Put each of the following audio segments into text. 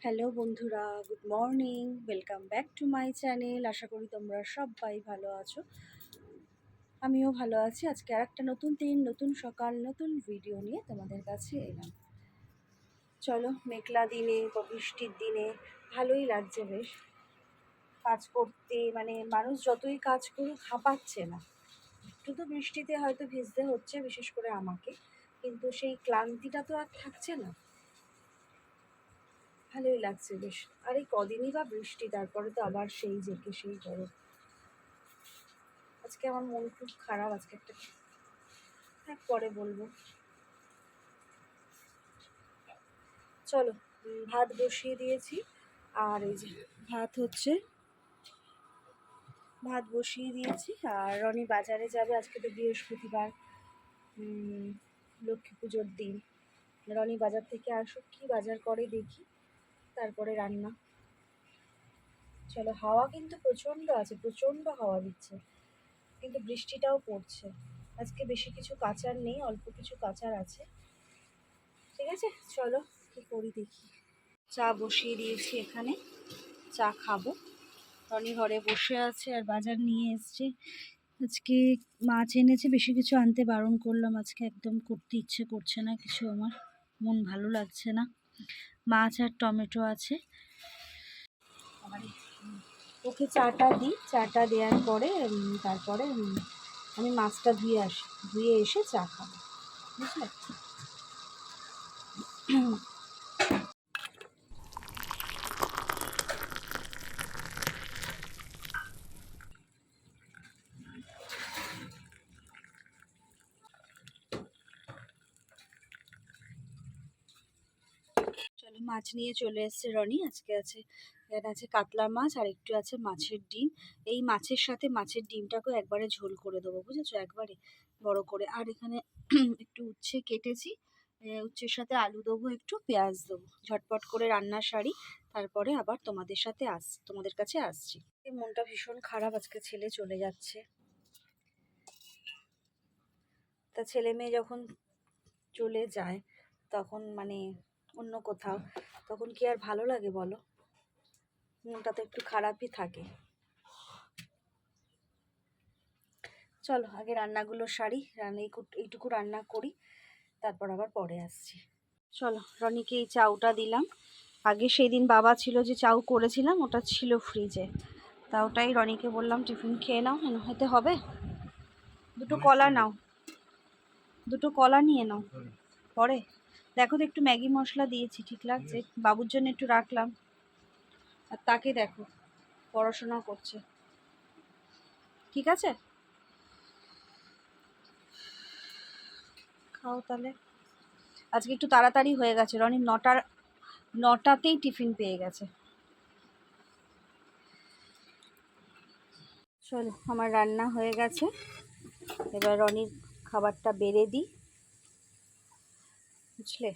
Hello বন্ধুরা, good morning, welcome back to my channel. আশা করি তোমরা সবাই ভালো আছো। আমিও ভালো আছি। আজকে আর একটা নতুন দিন, নতুন সকাল, নতুন ভিডিও নিয়ে তোমাদের কাছে এলাম। চলো, মেঘলা দিনে বা বৃষ্টির দিনে, ভালোই লাগছে বেশ। কাজ করতে মানে মানুষ যতই কাজ করুক, হাঁপাচ্ছে না। একটু তো বৃষ্টিতে হয়তো ভিজতে হচ্ছে, বিশেষ করে আমাকে। কিন্তু সেই ক্লান্তিটা তো আর থাকছে না। ভালোই লাগছে বেশ। আর এই কদিনই বা বৃষ্টি, তারপরে তো আবার সেই জেকে সেই গরম। আজকে আমার মন খুব খারাপ, আজকে একটা থাক পরে বলব। চলো ভাত বসিয়ে দিয়েছি। আর এই যে ভাত হচ্ছে, ভাত বসিয়ে দিয়েছি। আর রনি বাজারে যাবে, আজকে তো বৃহস্পতিবার। লক্ষ্মী পুজোর দিন। রনি বাজার থেকে আসুক, কি বাজার করে দেখি। তারপরে রান্না। চলো, হাওয়া কিন্তু প্রচণ্ড আছে, প্রচণ্ড হাওয়া দিচ্ছে। কিন্তু বৃষ্টিটাও পড়ছে। আজকে বেশি কিছু কাচার নেই, অল্প কিছু কাচার আছে। ঠিক আছে? চলো, কি করি দেখি। চা বসিয়ে দিয়েছি এখানে। চা খাব। রনি ঘরে বসে আছে আর বাজার নিয়ে এসছে। আজকে মাছ এনেছে, বেশি কিছু আনতে বারণ করলাম। আজকে একদম করতে ইচ্ছে করছে না কিছু আমার। মন ভালো লাগছে না। মাছ আর টমেটো আছে। ওকে চাটা দিই। চাটা দেওয়ার পরে তারপরে আমি মাছটা ধুয়ে আসি, ধুয়ে এসে চা খাব। বুঝলে চলো মাছ নিয়ে চলে এসেছে রনি। আজকে আছে, এখানে আছে কাতলা মাছ আর একটু আছে মাছের ডিম। এই মাছের সাথে মাছের ডিমটাকেও একবারে ঝোল করে দেবো, বুঝেছ? একবারে বড় করে। আর এখানে একটু উচ্ছে কেটেছি উচ্ছের সাথে আলু দেবো, একটু পেঁয়াজ দেবো, ঝটপট করে রান্নার সারি। তারপরে আবার তোমাদের সাথে আস, তোমাদের কাছে আসছি। মনটা ভীষণ খারাপ, আজকে ছেলে চলে যাচ্ছে। তা ছেলে মেয়ে যখন চলে যায়, তখন মানে অন্য কোথাও তখন কি আর ভালো লাগে বলো? মনটা তো একটু খারাপই থাকে। চলো আগে রান্নাগুলো সারি রান্না এইটুকু রান্না করি তারপর আবার পরে আসছি। চলো রনিকে এই চাউটা দিলাম। আগে সেই দিন বাবা ছিল যে চাউ করেছিলাম ওটা ছিল ফ্রিজে। তা ওটাই রনিকে বললাম টিফিন খেয়ে নাও হেন হতে হবে? দুটো কলা নাও। দুটো কলা নিয়ে নাও। পরে? দেখো তো একটু ম্যাগি মশলা দিয়েছি ঠিক লাগছে? বাবুর জন্য একটু রাখলাম। আর তাকে দেখো পড়াশোনা করছে। ঠিক আছে? খাও তাহলে। আজকে একটু তাড়াতাড়ি হয়ে গেছে রনি নটার নটাতেই টিফিন পেয়ে গেছে। চলো আমার রান্না হয়ে গেছে। এবার রনির খাবারটা বেড়ে দিই। বুঝলে?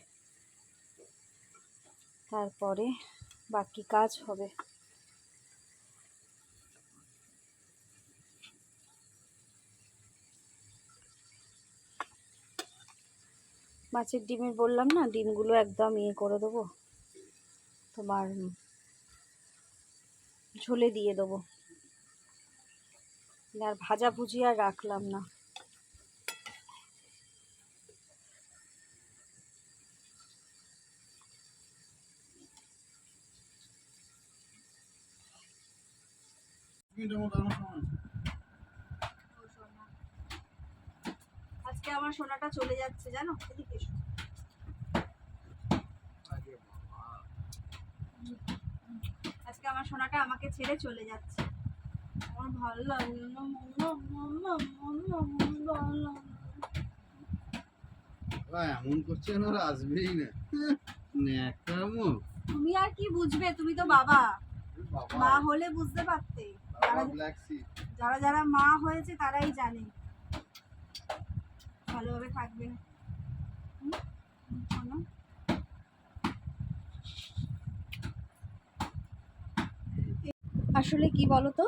তারপরে বাকি কাজ হবে। মাছের ডিমের বললাম না, ডিমগুলো একদম ইয়ে করে দেবো। তোমার ঝোলে দিয়ে দেবো। আর ভাজা ভুজি আর রাখলাম না। আজকে আমার সোনাটা চলে যাচ্ছে জানো? এদিকে এসো। আজকে আমার সোনাটা আমাকে ছেড়ে চলে যাচ্ছে। আমার ভালো লাগল না এমন করছে না ওরা আসবেই না। তুমি আর কি বুঝবে? তুমি তো বাবা। মা হলে বুঝতে পারতে। যারা যারা মা হয়েছে তারাই জানে। ভালোভাবে থাকবে। আসলে কি বলো তো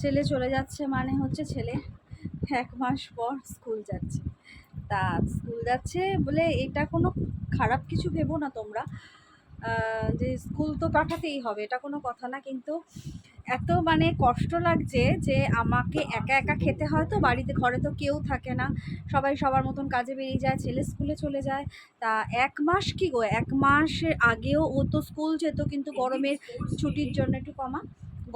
ছেলে চলে যাচ্ছে মানে হচ্ছে ছেলে এক মাস পর স্কুল যাচ্ছে। তা স্কুল যাচ্ছে বলে এটা কোনো খারাপ কিছু ভেবো না তোমরা। যে স্কুল তো পাঠাতেই হবে এটা কোনো কথা না কিন্তু এত মানে কষ্ট লাগছে যে আমাকে একা একা খেতে হয় তো, বাড়িতে ঘরে তো কেউ থাকে না। সবাই সবার মতন কাজে বেরিয়ে যায়, ছেলে স্কুলে চলে যায়। তা এক মাস কি গো? এক মাসের আগেও ও তো স্কুল যেত, কিন্তু গরমের ছুটির জন্য একটু কমা।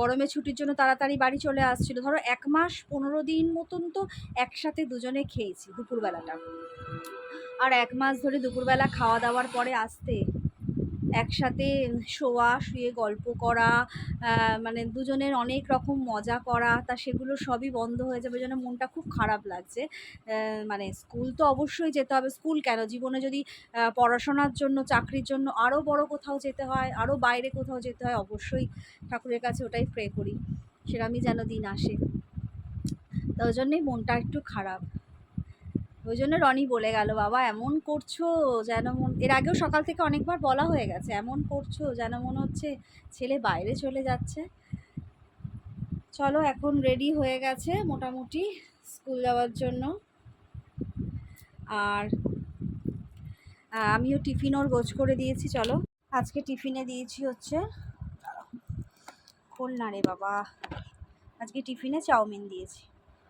গরমের ছুটির জন্য তাড়াতাড়ি বাড়ি চলে আসছিল। ধরো এক মাস পনেরো দিন মতন তো একসাথে দুজনে খেয়েছি দুপুরবেলাটা। আর এক মাস ধরে দুপুরবেলা খাওয়া দাওয়ার পরে আসতে একসাথে শোয়া, শুয়ে গল্প করা মানে দুজনের অনেক রকম মজা করা, তা সেগুলো সবই বন্ধ হয়ে যাবে জন্য মনটা খুব খারাপ লাগছে। মানে স্কুল তো অবশ্যই যেতে হবে। স্কুল কেন? জীবনে যদি পড়াশোনার জন্য, চাকরির জন্য আরও বড় কোথাও যেতে হয় আরও বাইরে কোথাও যেতে হয়, অবশ্যই ঠাকুরের কাছে ওটাই প্রে করি। সেরমই যেন দিন আসে। তা ওই জন্যই মনটা একটু খারাপ। ওই জন্য রনি বলে গেল, বাবা, এমন করছ যেন মন এর আগেও সকাল থেকে অনেকবার বলা হয়ে গেছে, এমন করছ যেন মনে হচ্ছে ছেলে বাইরে চলে যাচ্ছে। চলো, এখন রেডি হয়ে গেছে মোটামুটি স্কুল যাওয়ার জন্য। আর আমিও টিফিন ওর গোছ করে দিয়েছি, চলো। আজকে টিফিনে দিয়েছি হচ্ছে খোল না রে বাবা। আজকে টিফিনে চাউমিন দিয়েছি,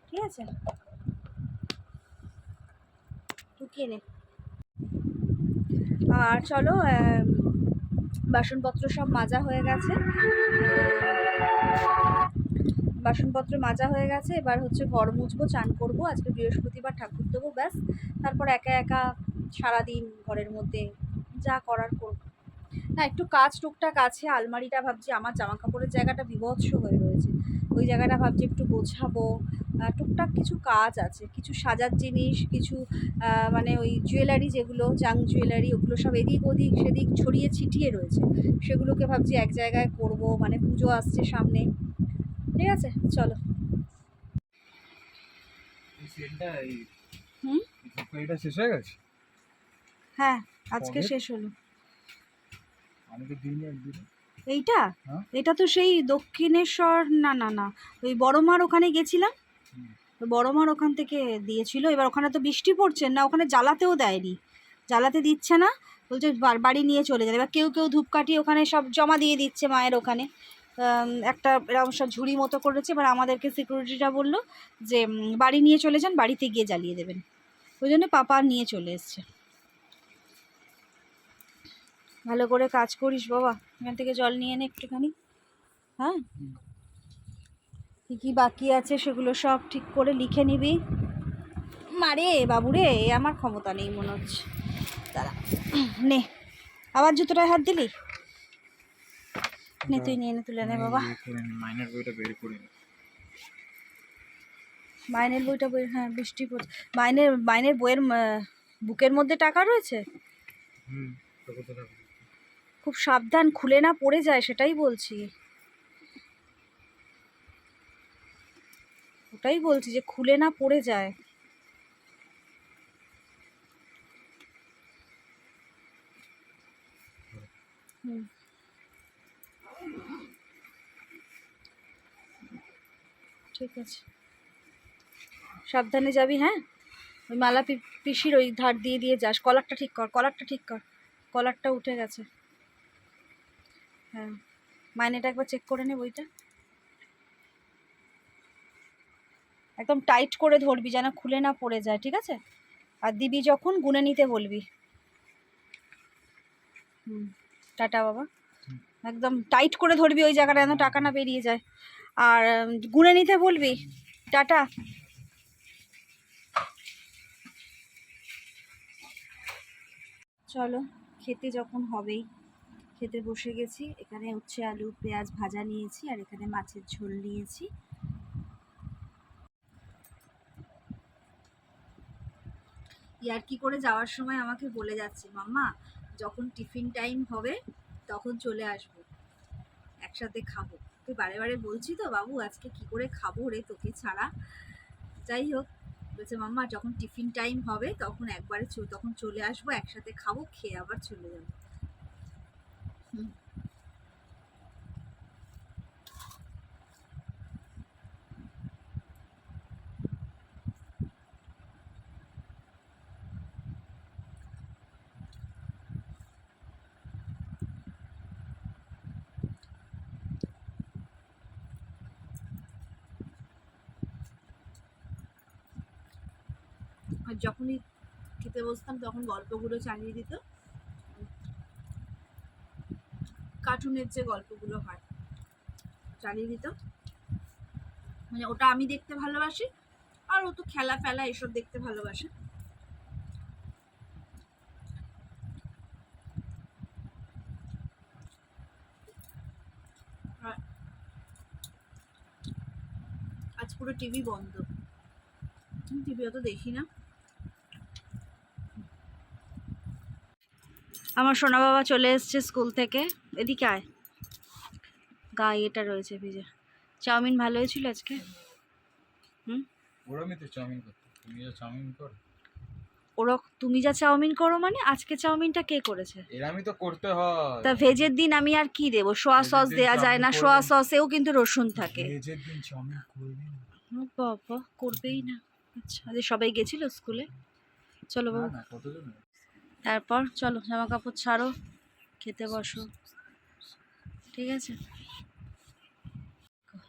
ঠিক আছে? ঢুকিয়ে নে। আর চলো বাসনপত্র সব মাজা হয়ে গেছে। বাসনপত্র মাজা হয়ে গেছে, এবার হচ্ছে ঘর মুছবো, চান করব। আজকে বৃহস্পতিবার ঠাকুর দেবো, ব্যাস। তারপর একা একা সারাদিন ঘরের মধ্যে যা করার করব। না একটু কাজ টুকটাক আছে আলমারিটা ভাবছি আমার জামা কাপড়ের জায়গাটা বিভৎস হয়ে রয়েছে। ওই জায়গাটা ভাবছি একটু গোছাবো। টুকটাক কিছু কাজ আছে কিছু সাজার জিনিস কিছু মানে ওই জুয়েলারি যেগুলো জাং জুয়েলারি ওগুলো সব এদিক ওদিক সেদিক ছড়িয়ে ছিটিয়ে রয়েছে। সেগুলোকে ভাবছি এক জায়গায় করব মানে পুজো আসছে সামনে। ঠিক আছে চলো। হুম? এটা শেষ হয়ে গেছে? হ্যাঁ আজকে শেষ হলো আমি তো দিইনি একদিন এইটা? হ্যাঁ। এটা তো সেই দক্ষিণেশ্বর না না না ওই বড়মার ওখানে গেছিলাম। বড়মার ওখান থেকে দিয়েছিল। এবার ওখানে তো বৃষ্টি পড়ছে না ওখানে জ্বালাতেও দেয়নি। জ্বালাতে দিচ্ছে না বলছে বাড়ি নিয়ে চলে যাবে। এবার কেউ কেউ ধূপকাঠি ওখানে সব জমা দিয়ে দিচ্ছে মায়ের ওখানে। একটা এরকম সব ঝুড়ি মতো করেছে। এবার আমাদেরকে সিকিউরিটিটা বলল যে বাড়ি নিয়ে চলে যান বাড়িতে গিয়ে জ্বালিয়ে দেবেন। ওই জন্য পাপা নিয়ে চলে এসছে। ভালো করে কাজ করিস বাবা। এখান থেকে জল নিয়ে নে একটুখানি। হ্যাঁ। কী কী বাকি আছে সেগুলো সব ঠিক করে লিখে নিবি। মারে বাবুরে আমার ক্ষমতা নেই মনে হচ্ছে। দাঁড়া। নে। আবার জুতোটায় হাত দিলি? নে তুই নিয়ে নে তুলে নে বাবা। মাইনার বইটা বের করে মাইনের বইটা বই হ্যাঁ বৃষ্টি পড়ছে মাইনের মাইনের বইয়ের বুকের মধ্যে টাকা রয়েছে? হুম খুব সাবধান খুলে না পড়ে যায়, সেটাই বলছি। ওটাই বলছি যে খুলে না পড়ে যায়। ঠিক আছে। সাবধানে যাবি হ্যাঁ? ওই মালা পিসির ওই ধার দিয়ে দিয়ে যাস। কলারটা ঠিক কর, কলারটা ঠিক কর। কলারটা উঠে গেছে। হ্যাঁ মাইনেটা একবার চেক করে নে বইটা। একদম টাইট করে ধরবি, যেন খুলে না পড়ে যায়, ঠিক আছে? আর দিবি যখন, গুনে নিতে বলবি। হুম, টাটা বাবা। একদম টাইট করে ধরবি ওই জায়গাটা, যেন টাকা না বেরিয়ে যায়। আর গুনে নিতে বলবি। টাটা। চলো, খেতে যখন হবেই। খেতে বসে গেছি। এখানে হচ্ছে আলু, পেঁয়াজ ভাজা নিয়েছি আর এখানে মাছের ঝোল নিয়েছি। ইয়ার কি করে যাওয়ার সময় আমাকে বলে যাচ্ছে, মাম্মা, যখন টিফিন টাইম হবে, তখন চলে আসব। একসাথে খাব। তুই বারে বারে বলছি তো, বাবু, আজকে কি করে খাব রে তোকে ছাড়া? যাই হোক, বলছে, মাম্মা, যখন টিফিন টাইম হবে, তখন একবারে তখন চলে আসব, একসাথে খাব, খেয়ে আবার চলে যাব। আর যখনই খেতে বসতাম তখন গল্পগুলো চালিয়ে দিত। কার্টুনের যে গল্পগুলো হয়। চালিয়ে দিত? মানে ওটা আমি দেখতে ভালোবাসি, আর ও তো খেলা ফেলা এসব দেখতে ভালোবাসে। আজ পুরো টিভি বন্ধ। টিভি অত দেখি না। আমার সোনা বাবা চলে এসছে স্কুল থেকে। এদিকে আয়। গায়ে এটা রয়েছে ভিজে। চাউমিন ভালো হয়েছিল আজকে? ওরমই তো চাউমিন করতে। তুমি যা চাউমিন কর। ওরা তুমি যা চাউমিন করো মানে আজকে চাউমিনটা কে করেছে? এরামই তো করতে হয়। তা ভেজের দিন আমি আর কি দেবো? সোয়া সস দেওয়া যায় না। সোয়া সসেও কিন্তু রসুন থাকে। ভেজের দিন চাউমিন করবি না। বাবা করবেই না। আচ্ছা আজ সবাই গেছিল স্কুলে? চলো বাবু। তারপর চলো জামা কাপড় ছাড়ো খেতে বসো। ঠিক আছে?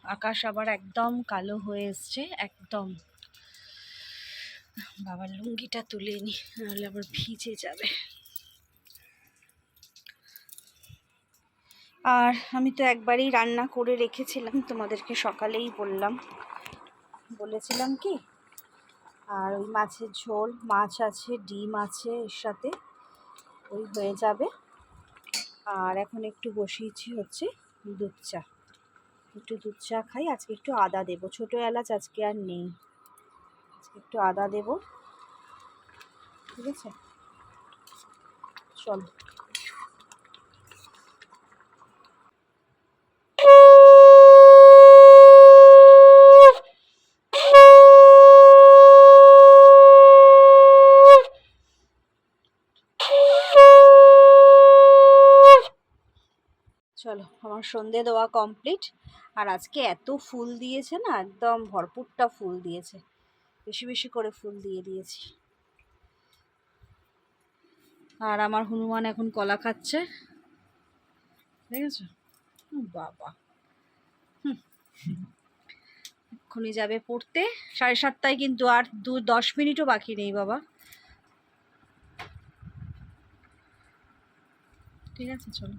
আকাশ আবার একদম কালো হয়ে এসছে, একদম। বাবার লুঙ্গিটা তুলে নি, নাহলে আবার ভিজে যাবে। আর আমি তো একবারই রান্না করে রেখেছিলাম, তোমাদেরকে সকালেই বললাম। বলেছিলাম কি? আর ওই মাছের ঝোল, মাছ আছে, ডিম আছে, এর সাথে ওই হয়ে যাবে। আর এখন একটু বসিয়েছি হচ্ছে দুধ চা। একটু দুধ চা খাই, আজকে একটু আদা দেব। ছোট এলাচ আজকে আর নেই। আজকে একটু আদা দেব। ঠিক আছে? চলো। সন্ধে দেওয়া কমপ্লিট আর আজকে এত ফুল দিয়েছে না, একদম ভরপুরটা ফুল দিয়েছে। বেশি বেশি করে ফুল দিয়ে দিয়েছি। আর আমার হনুমান এখন কলা খাচ্ছে। দেখেছ বাবা। এক্ষুনি যাবে পড়তে। সাড়ে সাতটায় কিন্তু আর দু, দশ মিনিটও বাকি নেই, বাবা। ঠিক আছে, চলো।